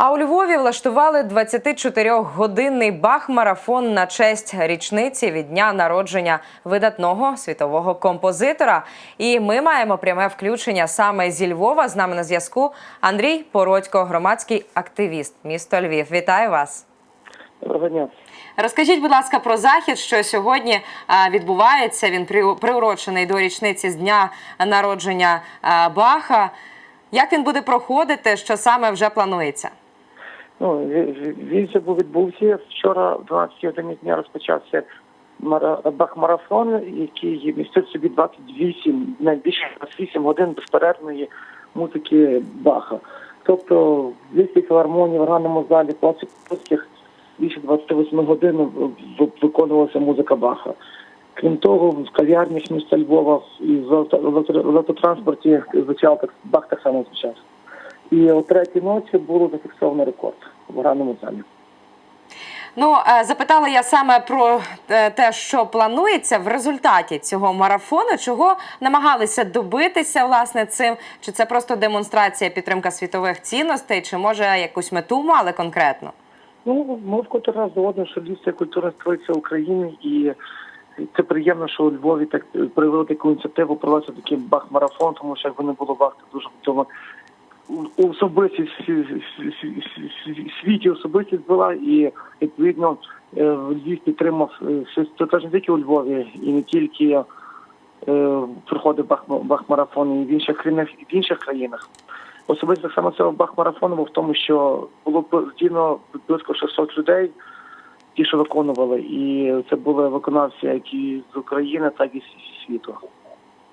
А у Львові влаштували 24-годинний бах-марафон на честь річниці від дня народження видатного світового композитора. І ми маємо пряме включення саме зі Львова. З нами на зв'язку Андрій Породько, громадський активіст, місто Львів. Вітаю вас. Доброго дня. Розкажіть, будь ласка, про захід, що сьогодні відбувається. Він при- приурочений до річниці з дня народження Баха. Як він буде проходити? Що саме вже планується? Ну, ві- ві- він вже був відбувся. Вчора, в 12 годині дня, розпочався мара- бах-марафон, який містить собі 28, найбільше 28 годин безперервної музики Баха. Тобто в Львівській філармонії в органному залі класиків більше 28 годин виконувалася музика Баха. Крім того, в кав'ярнях міста Львова і в авто- в в автотранспорті звучав Бах так само звучав. І о третій ночі було зафіксовано рекорд в граному залі. Ну, е, запитала я саме про е, те, що планується в результаті цього марафону. Чого намагалися добитися власне цим? Чи це просто демонстрація підтримка світових цінностей, чи може якусь мету мали конкретно? Ну, ми в котрий раз доводимо, що Львів це культурна столиця України, і це приємно, що у Львові так привели таку ініціативу провести такий бах-марафон, тому що якби не було бах, то дуже особистість світі особистість була, і відповідно е, Львів підтримав е, все- це теж не тільки у Львові, і не тільки е, проходив бах- бах-марафон і в інших країнах, в інших країнах. Особисто само цього бах-марафону був в тому, що було постійно близько 600 людей, ті, що виконували, і це були виконавці як і з України, так і зі світу.